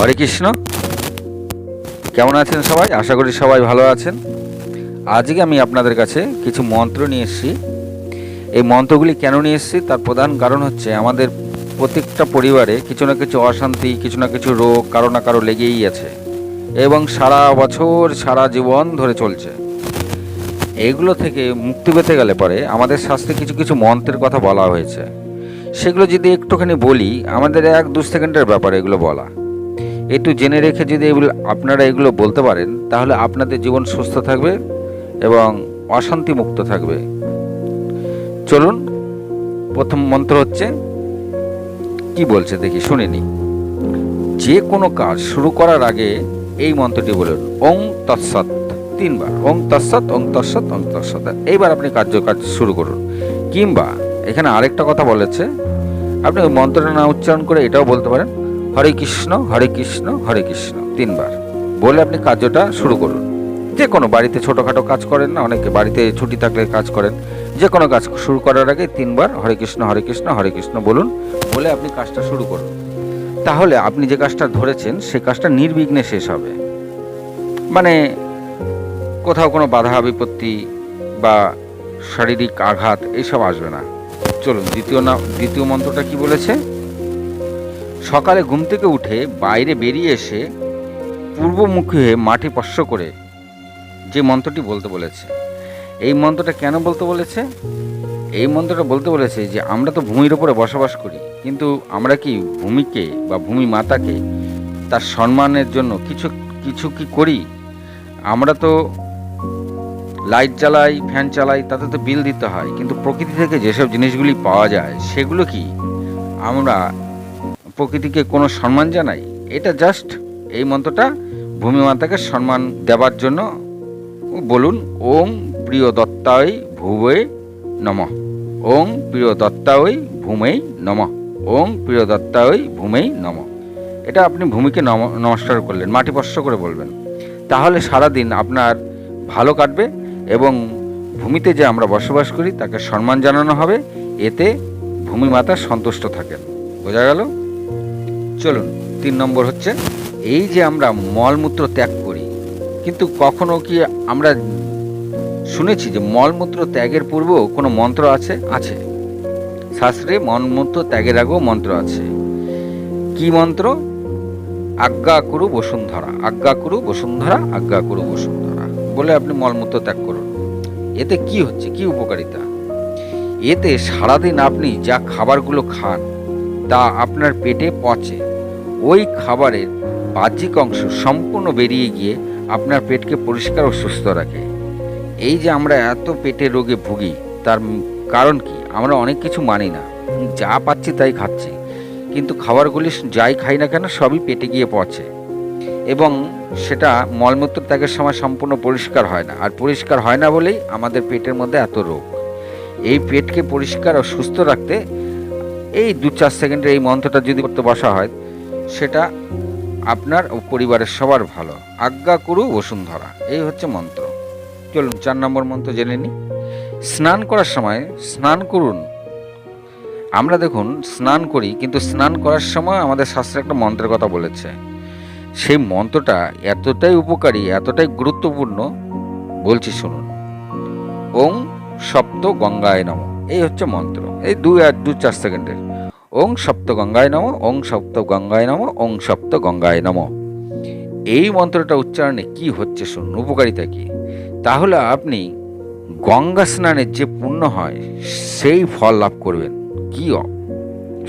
হরে কৃষ্ণ। কেমন আছেন সবাই? আশা করি সবাই ভালো আছেন। আজকে আমি আপনাদের কাছে কিছু মন্ত্র নিয়ে এসেছি। এই মন্ত্রগুলি কেন নিয়ে এসেছি? তার প্রধান কারণ হচ্ছে আমাদের প্রত্যেকটা পরিবারে কিছু না কিছু অশান্তি, কিছু না কিছু রোগ কারও না কারও লেগেই আছে এবং সারা বছর সারা জীবন ধরে চলছে। এগুলো থেকে মুক্তি পেতে গেলে পরে আমাদের শাস্ত্রে কিছু কিছু মন্ত্রের কথা বলা হয়েছে। সেগুলো যদি একটুখানি বলি, আমাদের এক দু সেকেন্ডের ব্যাপার এগুলো বলা। একটু জেনে রেখে যদি এগুলো আপনারা এগুলো বলতে পারেন, তাহলে আপনাদের জীবন সুস্থ থাকবে এবং অশান্তি মুক্ত থাকবে। চলুন, প্রথম মন্ত্র হচ্ছে, কি বলছে দেখি, শুনে নি যে কোনো কাজ শুরু করার আগে এই মন্ত্রটি বলুন, ওং তৎসৎ, তিনবার, ওং তৎসৎ ওং তৎসৎ ওং তৎসৎ। এইবার আপনি কার্য কাজ শুরু করুন। কিংবা, এখানে আরেকটা কথা বলেছে, আপনি মন্ত্রটা না উচ্চারণ করে এটাও বলতে পারেন হরে কৃষ্ণ হরে কৃষ্ণ হরে কৃষ্ণ। তিনবার। বলে আপনি কার্যটা শুরু করুন। যে কোনো বাড়িতে ছোটোখাটো কাজ করেন না, অনেকে বাড়িতে ছুটি থাকলে কাজ করেন। যে কোনো কাজ শুরু করার আগে তিনবার হরে কৃষ্ণ হরে কৃষ্ণ হরে কৃষ্ণ বলুন, বলে আপনি কাজটা শুরু করুন। তাহলে আপনি যে কাজটা ধরেছেন, সে কাজটা নির্বিঘ্নে শেষ হবে। মানে কোথাও কোনো বাধা, বিপত্তি বা শারীরিক আঘাত এইসব আসবে না। চলুন, দ্বিতীয় না, দ্বিতীয় মন্ত্রটা কি বলেছে? সকালে ঘুম থেকে উঠে বাইরে বেরিয়ে এসে পূর্বমুখী হয়ে মাটি স্পর্শ করে যে মন্ত্রটি বলতে বলেছে। এই মন্ত্রটা কেন বলতে বলেছে? এই মন্ত্রটা বলতে বলেছে যে, আমরা তো ভূমির ওপরে বসবাস করি, কিন্তু আমরা কি ভূমিকে বা ভূমি মাতাকে তার সম্মানের জন্য কিছু কিছু কি করি? আমরা তো লাইট জ্বালাই, ফ্যান চালাই, তাতে তো বিল দিতে হয়, কিন্তু প্রকৃতি থেকে যেসব জিনিসগুলি পাওয়া যায়, সেগুলো কি? আমরা প্রকৃতিকে কোনো সম্মান জানাই? এটা জাস্ট এই মন্ত্রটা ভূমি মাতাকে সম্মান দেওয়ার জন্য বলুন ওম প্রিয় দত্তায় ভুবে নম। ওং প্রিয় দত্তায় ভূমেই নম। ওং প্রিয় দত্তায় ভূমেই নম। এটা আপনি ভূমিকে নম, নমস্কার করলেন, মাটি স্পর্শ করে বলবেন। তাহলে সারাদিন আপনার ভালো কাটবে এবং ভূমিতে যে আমরা বসবাস করি তাকে সম্মান জানানো হবে, এতে ভূমি মাতা সন্তুষ্ট থাকেন। বোঝা গেল? চলুন, তিন নম্বর হচ্ছে, এই যে আমরা মলমূত্র ত্যাগ করি, কিন্তু কখনো কি আমরা শুনেছি যে মলমূত্র ত্যাগের পূর্বেও কোনো মন্ত্র আছে? আছে। শাস্ত্রে মলমূত্র ত্যাগের আগেও মন্ত্র আছে। কি মন্ত্র? আজ্ঞা করু বসুন্ধরা। আজ্ঞা করু বসুন্ধরা, আজ্ঞা করু বসুন্ধরা। বলে আপনি মলমূত্র ত্যাগ করুন। এতে কি হচ্ছে? কি উপকারিতা? এতে সারাদিন আপনি যা খাবারগুলো খান, তা আপনার পেটে পচে। ওই খাবারের বাহ্যিক অংশ সম্পূর্ণ বেরিয়ে গিয়ে আপনার পেটকে পরিষ্কার ও সুস্থ রাখে। এই যে আমরা এত পেটে রোগে ভুগি, তার কারণ কি? আমরা অনেক কিছু মানি না। যা পাচ্ছি তাই খাচ্ছি। কিন্তু খাবারগুলি যাই খাই না কেন, সবই পেটে গিয়ে পচে। এবং সেটা মলমূত্র ত্যাগের সময় সম্পূর্ণ পরিষ্কার হয় না। আর পরিষ্কার হয় না বলেই আমাদের পেটের মধ্যে এত রোগ। এই পেটকে পরিষ্কার ও সুস্থ রাখতে এই দু চার সেকেন্ডের এই মন্ত্রটা যদি করতে বসা হয় সেটা আপনার ও পরিবারের সবার ভালো। আজ্ঞা করু বসুন্ধরা, এই হচ্ছে মন্ত্র। চলুন, চার নম্বর মন্ত্র জেনে নিই স্নান করার সময় স্নান করুন। আমরা দেখুন, স্নান করি, কিন্তু স্নান করার সময় আমাদের শাস্ত্রে একটা মন্ত্রের কথা বলেছে। সেই মন্ত্রটা এতটাই উপকারী, এতটাই গুরুত্বপূর্ণ, বলছি শুনুন। ওং সপ্ত গঙ্গায় নম, এই হচ্ছে মন্ত্র। এই দুই আর দু চার সেকেন্ডের। ওং সপ্ত গঙ্গায় নম, ওং সপ্ত গঙ্গায় নম, ওং সপ্ত গঙ্গায় নম। এই মন্ত্রটা উচ্চারণে কি হচ্ছে শুনুন, উপকারিতা কি? তাহলে আপনি গঙ্গা স্নানের যে পুণ্য হয়, সেই ফল লাভ করবেন। কি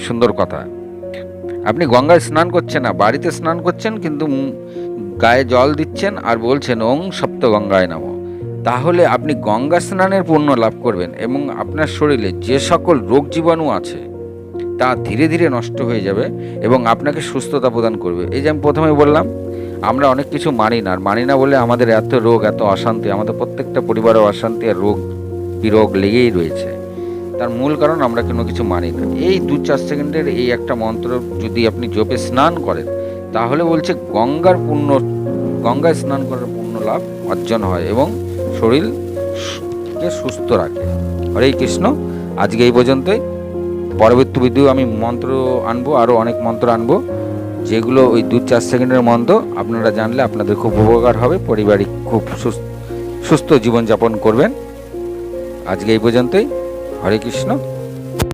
সুন্দর কথা। আপনি গঙ্গায় স্নান করছেন না, বাড়িতে স্নান করছেন, কিন্তু গায়ে জল দিচ্ছেন আর বলছেন ওং সপ্ত গঙ্গায় নাম। তাহলে আপনি গঙ্গা স্নানের পুণ্য লাভ করবেন এবং আপনার শরীরে যে সকল রোগ জীবাণু আছে তা ধীরে ধীরে নষ্ট হয়ে যাবে এবং আপনাকে সুস্থতা প্রদান করবে। এই যে আমি প্রথমে বললাম, আমরা অনেক কিছু মানি না। আর মানি না বলে আমাদের এত রোগ, এত অশান্তি, আমাদের প্রত্যেকটা পরিবারের অশান্তি আর রোগ বিরোগ লেগেই রয়েছে। তার মূল কারণ আমরা কোনো কিছু মানি না। এই দু চার সেকেন্ডের এই একটা মন্ত্র যদি আপনি জপে স্নান করেন, তাহলে বলছে গঙ্গার পুণ্য গঙ্গায় স্নান করার পুণ্য লাভ অর্জন হয় এবং শরীরকে সুস্থ রাখে। হরে কৃষ্ণ। আজকে এই পর্যন্তই। পরবর্তী ভিডিও আমি মন্ত্র আনব আরও অনেক মন্ত্র আনব, যেগুলো ওই দু চার সেকেন্ডের মন্ত্র, আপনারা জানলে আপনাদের খুব উপকার হবে পারিবারিক খুব সুস্থ সুস্থ জীবনযাপন করবেন। আজকে এই পর্যন্তই। হরে কৃষ্ণ।